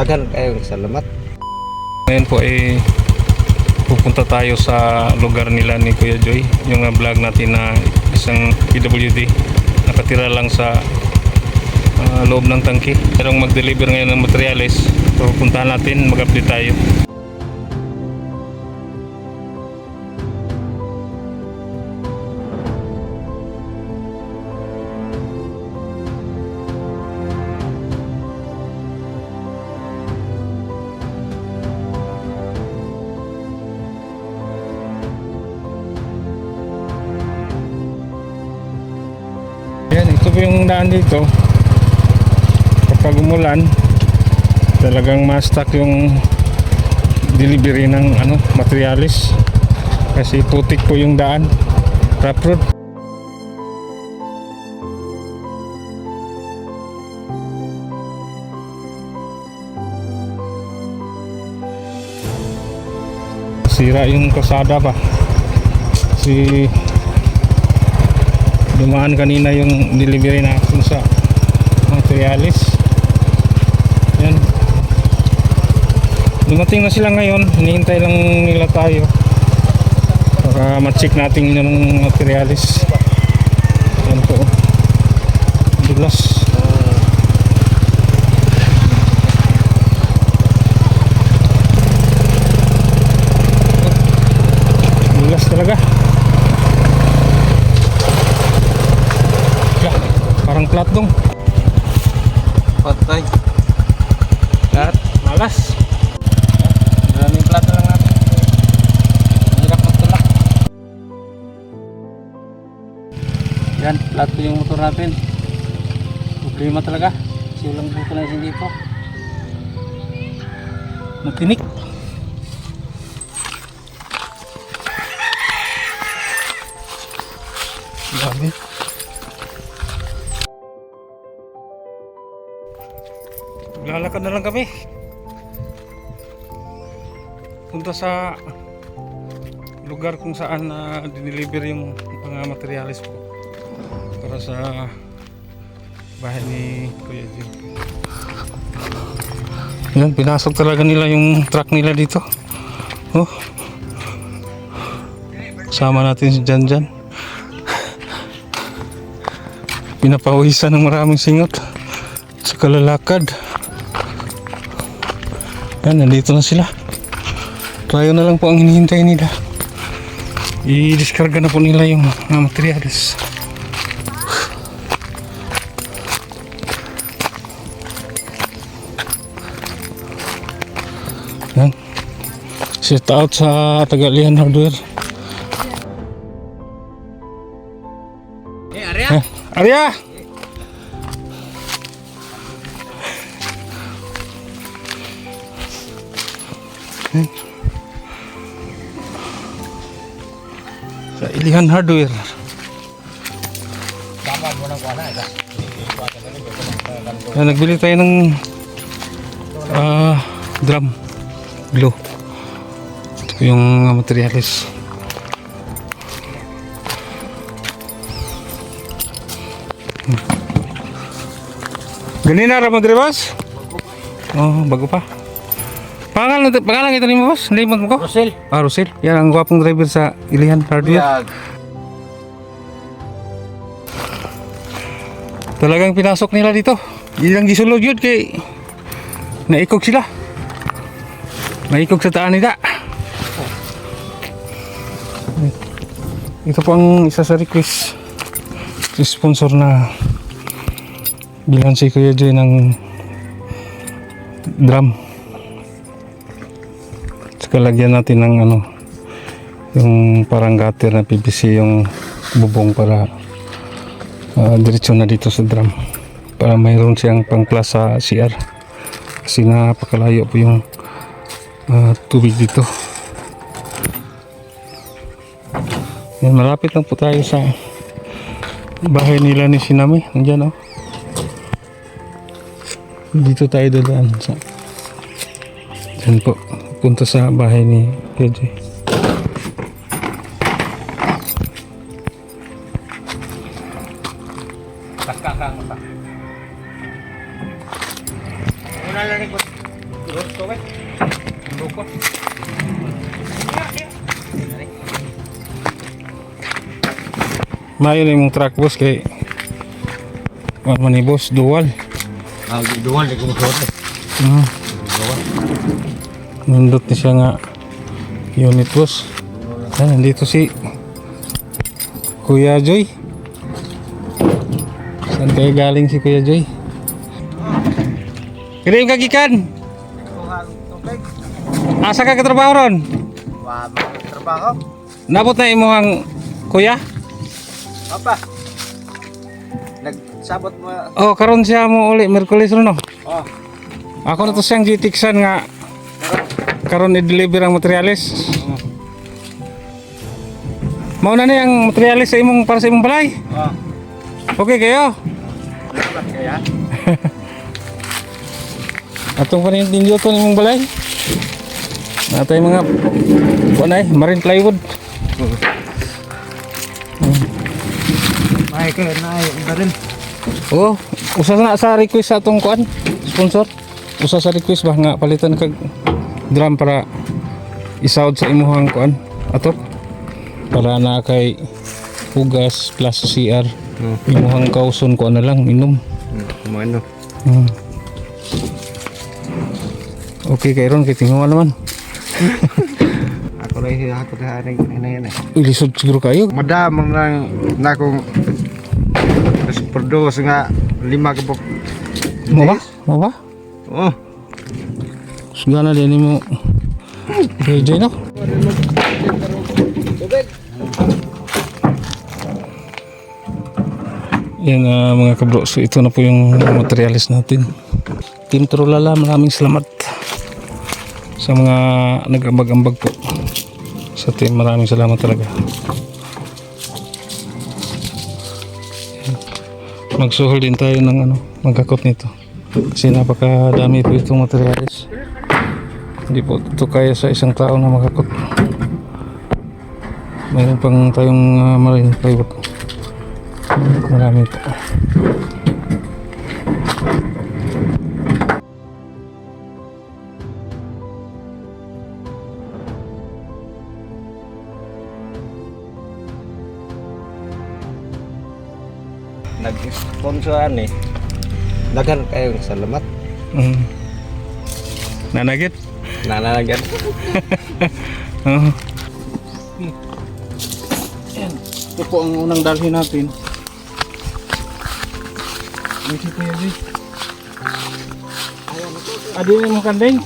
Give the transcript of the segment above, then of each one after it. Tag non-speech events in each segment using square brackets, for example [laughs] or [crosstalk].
Daghan kayong salamat. Ngayon po ay pupunta tayo sa lugar nila ni Kuya Joy. Yung uh, vlog natin na isang PWD nakatira lang sa uh, loob ng tangke. Merong mag-deliver ngayon ng materials. So puntahan natin, mag-update tayo. Daan dito. Kapag umulan, talagang ma-stuck yung delivery ng ano, materialis. Kasi putik po yung daan. Rough road. Sira yung kasada pa. Si dumaan kanina yung delivery natin sa materialis. Yan. Dumating na sila ngayon. Hinihintay lang nila tayo. Para ma-check natin yung materialis Problema talaga. Kasi walang buto na hindi po. Matinik. Grabe. Lalakad na lang kami. Punta sa lugar kung saan na dineliver yung mga materialis po para sa bahay ni Kuya Jim. Yan, pinasok talaga nila yung truck nila dito. Oh. Sama natin si Jan Jan. [laughs] Pinapawisan ng maraming singot sa kalalakad. Yan, nandito na sila. Tayo na lang po ang hinihintay nila. I-discarga na po nila yung mga materials. Sit out sa Tagalian Hardware. Eh, Arya! Eh, Arya! Eh. Sa Ilihan Hardware. Tama mo ng kuha na. Yan, nagbili tayo ng ah, drum glue. Yung materialis. Ganina ra mo dire boss? Oh, bago pa. Pangalan pangalan ito ni mo boss? Limot mo ko? Rosel. Ah, Rosel. Yan ang gwapong driver sa Ilihan. Yan. Talagang pinasok nila dito. Ilang gisulod yun kay naikog sila. Naikog sa taan nila. Ito po ang isa sa request sponsor na bilhan si Kuya Joy ng drum. Saka lagyan natin ng ano yung parang gutter na PVC yung bubong para uh, diretso na dito sa drum. Para mayroon siyang pang sa CR kasi napakalayo po yung ah, tubig dito yan malapit lang po tayo sa bahay nila ni Sinami. Nandyan oh. Dito tayo dadaan sa dyan po. Punta sa bahay ni KJ. Una lang ikot. Mayo na yung truck boss kay Kuan man ni boss, dual. Ah, duwan di ko motor. Mm. Nindot ni siya nga unit boss. Ah, nandito si Kuya Joy. Saan kayo galing si Kuya Joy? Kaya yung kagikan? Asa ka katrabaho ron? Wa trabaho. Nabot na imuhang kuya? Apa? Nagsabot mo. Oh, karon siya mo uli Merkulis ron no. Oh. Ako na to siyang gitiksan nga karon i-deliver ang materialis. Mao na ni ang materialis sa imong para sa imong balay. Oh. Okay kayo? Kaya. [laughs] Atong pa rin ninyo to imong balay. Natay mga kunay, marine plywood. Ay kay na ay baril. Oh, usa na sa request sa atong kuan, sponsor. Usa sa request ba nga palitan kag drum para isawd sa imuhang kuan ato para na kay hugas plus CR. Imuhang kauson ko na lang inom. Kumano? Hmm. Okay kay ron kay tingawa naman. [laughs] Ako rin ako rin haring inayan eh. Ilisod siguro kayo. Madam nang na kong produce nga lima ka po. Mo ba? Mo ba? Oh. Sugana din mo. KJ no? Yan ah, mga kabro. So ito na po yung materialis natin. Team Trolala, maraming salamat sa mga nag-ambag-ambag po. Sa team, maraming salamat talaga. Magsuhol din tayo ng ano, magkakot nito. Kasi napakadami po itong materialis. Hindi po ito kaya sa isang tao na makakot. Mayroon pang tayong uh, marine plywood. Marami po. Nag-sponsoran eh. Dagan kayo salamat. Mm. Nanagit? Nananagan. [laughs] Oo. Yan. Ito po ang unang dalhin natin. Ito po yan, Vic. Adi na mo kandeng?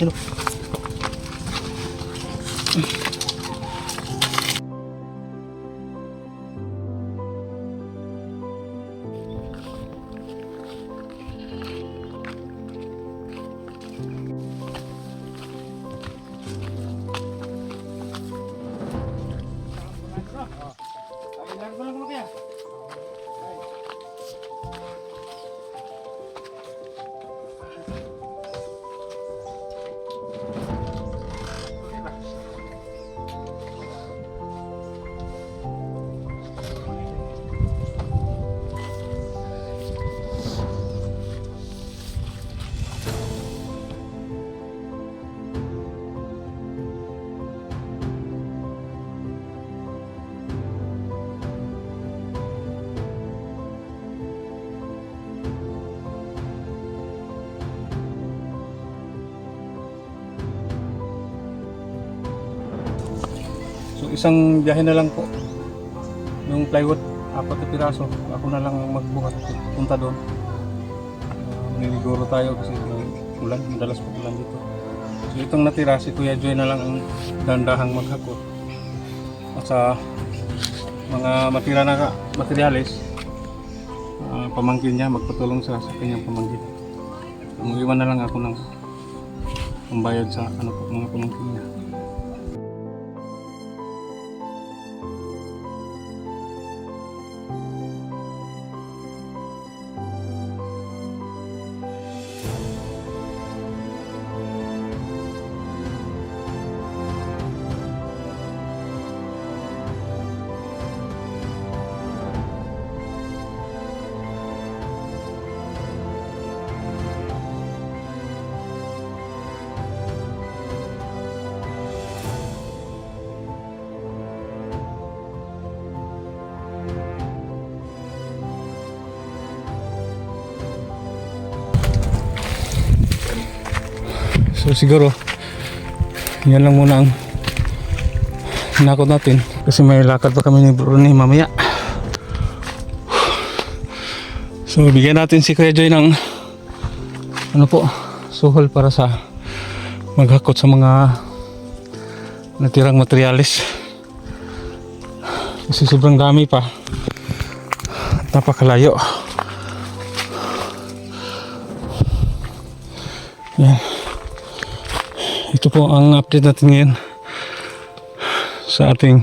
So isang biyahe na lang po ng plywood apat na piraso. Ako na lang magbuhat punta doon. Uh, niliguro tayo kasi ulan, madalas po ulan dito. So itong natira, si Kuya Joy na lang ang dandahang maghakot. At sa mga matira na materyales, ah, pamangkin niya, magpatulong sa, sa kanyang pamangkin. Umuiwan na lang ako ng pambayad sa ano po, mga pamangkin niya. So siguro yan lang muna ang hinakot natin kasi may lakad pa kami ni Bruni mamaya. So bigyan natin si Kuya Joy ng ano po, suhol para sa maghakot sa mga natirang materyales. Kasi sobrang dami pa. Napakalayo. Ito po ang update natin ngayon sa ating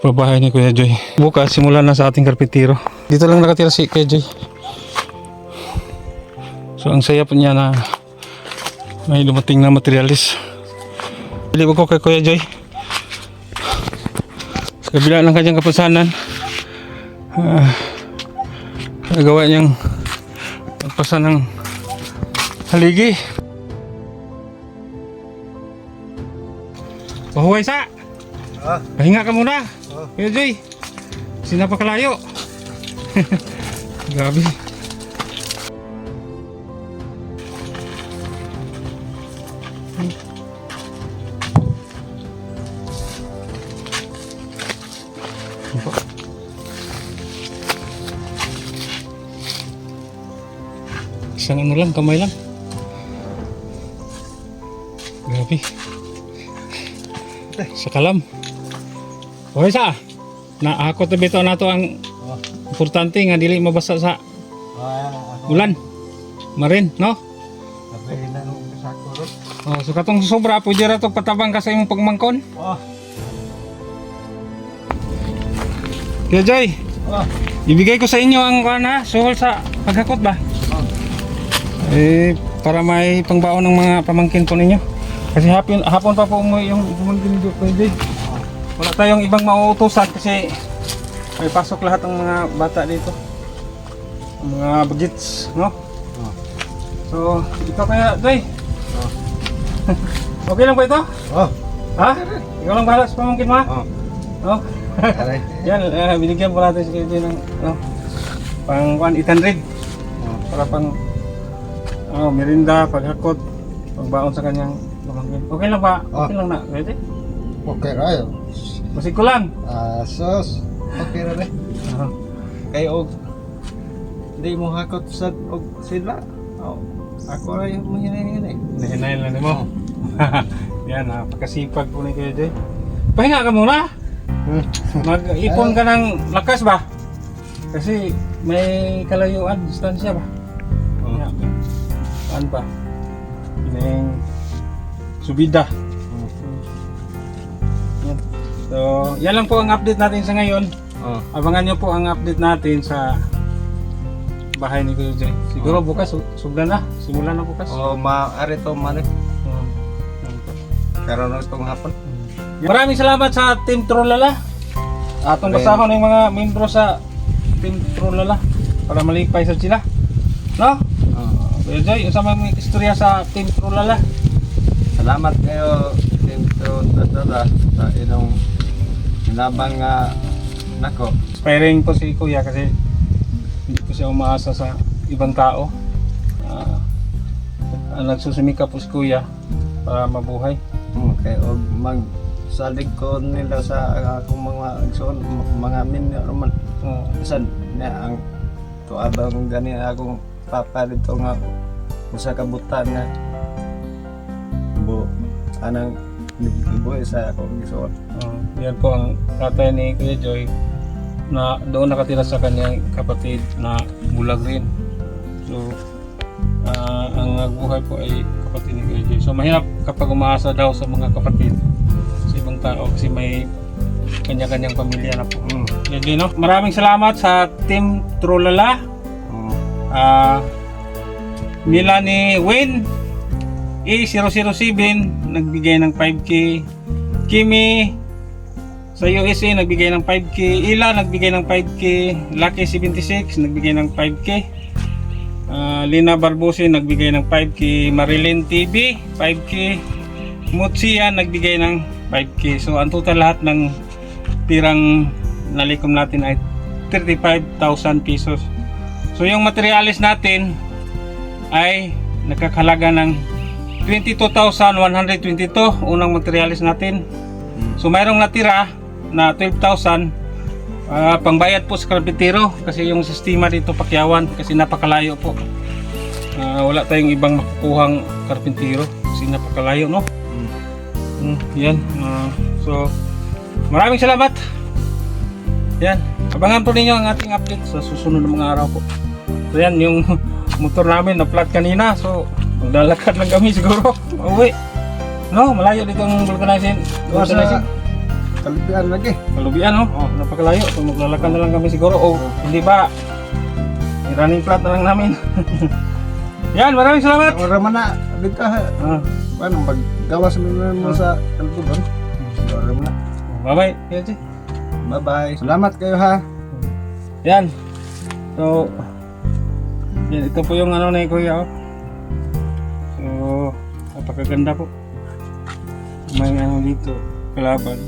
babahay ni Kuya Joy. Bukas, simulan na sa ating karpintero. Dito lang nakatira si Kuya Joy. So, ang saya po niya na may dumating na materialis. Bili ko kay Kuya Joy. Sa kabila ng kanyang kapasanan, ah, nagawa niyang magpasa ng haligi. Pahuway sa! Ah. Pahinga ka muna! Ah. Kuya Joy! Kasi napakalayo! [laughs] Grabe! Isang ano lang, kamay lang. Sa kalam. Okay sa. Na ako to bitaw nato ang Oh. importante nga dili mabasa sa Ah, ulan. Marin, no? Na. Oh, so katong sobra pwede ra to patabang ka sa imong pagmangkon. Oh. Kaya Joy, Oh. ibigay ko sa inyo ang kuan ha, suhol sa paghakot ba? Oh. Eh, para may pangbaon ng mga pamangkin po ninyo. Kasi hapon, hapon pa po umuwi yung niyo po, Joy. Wala tayong ibang mauutusan kasi may pasok lahat ng mga bata dito. Ang Mga bagits, no? Oh. So, ito kaya, Joy. Oh. [laughs] okay lang ba ito? Oh. Ha? Ikaw lang bahala sa pamangkin mo? Oh. No? [laughs] Yan, eh, binigyan po natin si Joy ng, ano, pang 1,800. Oh. para pang ano, merinda, paghakot, pagbaon sa kanyang pamangkin. Okay lang ba? Ah. Okay lang na. Pwede? Okay rayo. Masig ko lang. Ah, sus. Okay ra rin. Uh, Kay og di mo hakot sa og sila. Oh. Ako ra yung mga hinay Nahinayin lang mo. [laughs] Yan, napakasipag po ni Kuya Jay. Pahinga ka muna. Hmm. Mag-ipon ka ng lakas ba? Kasi may kalayuan, distansya ba? Oh. Yan. Saan pa? May subida. So, yan lang po ang update natin sa ngayon. Oh. Abangan nyo po ang update natin sa bahay ni Kuya Jay. Siguro bukas, su- sugdan na. Simulan na bukas. Oh, maaari to. Yan po. Karon na itong hapon. Maraming salamat sa Team Trolala. Atong basahon ng mga membro sa Team Trolala para malipay sa sila. No? Oh. Kuya yung sa mga istorya sa Team Trolala. Salamat kayo dito tatada sa inong hinabang nga nako. Inspiring po si Kuya kasi hindi po siya umaasa sa ibang tao. Ah, ah, nagsusumika po si Kuya para mabuhay. Hmm, kay og mag sa likod nila sa akong mga igsoon mga minyo naman Oo. Bisan na ang tuabang gani akong papa dito nga usa ka butan bu anang liboy sa akong igsoon. Oo. yan po ang tatay ni Kuya Joy na doon nakatira sa kanyang kapatid na bulag rin. So, ah, ang nagbuhay po ay kapatid ni Kuya Joy. So, mahirap kapag umaasa daw sa mga kapatid sa ibang tao kasi may kanya-kanyang pamilya na po. Mm. Kuya Joy, no? Maraming salamat sa Team Trolala. Mm. Ah, nila ni Wayne E007 nagbigay ng 5k Kimi sa USA nagbigay ng 5k Ila nagbigay ng 5k Lucky 76 nagbigay ng 5k Ah, Lina Barbosi nagbigay ng 5k Marilyn TV 5k Mutsia nagbigay ng 5k so ang total lahat ng tirang nalikom natin ay 35,000 pesos. So yung materialis natin ay nakakalaga ng 22,122 unang materialis natin. So mayroong natira na 12,000 ah, pangbayad po sa karpintero kasi yung sistema dito pakyawan kasi napakalayo po. Ah, wala tayong ibang makukuhang karpintero kasi napakalayo no. Mm, yan. Ah, so maraming salamat. Yan. Abangan po ninyo ang ating update sa susunod na mga araw po. So yan, yung [laughs] motor namin na flat kanina. So, maglalakad lang kami siguro. Uwi. No, malayo dito ang vulcanizing. Gawa sa kalubian lagi. Kalubian, no? Oh, napakalayo. So, maglalakad na lang kami siguro. O, hindi ba? I-running flat na lang namin. [laughs] yan, maraming salamat. Ora man na dito. Ah, Paano maggawas mo mo sa kalubian? Ora man na. bye-bye. Bye-bye. Salamat kayo ha. Yan. So, yan, ito po yung ano na kuya. Oh. Napakaganda po. May ano dito, kalaban.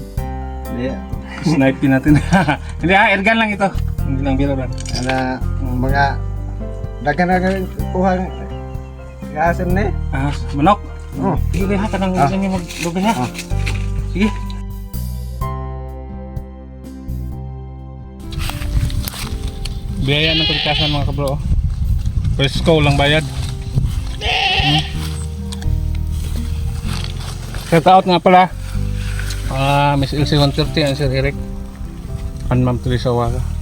Yeah. Snipe natin. [laughs] Hindi ah, airgun lang ito. Hindi lang biro lang. Ana mga dagan na kuha gasan ni. Ah, manok. Oh. Sige ha, kanang Ah. niyo maglugay ha. Ah. Sige. Biyaya ng kalikasan mga kabro. oh. Presko lang bayad. Shout out nga pala. Ah, Miss Elsie 130 and Sir Eric. And Ma'am Teresa Waga.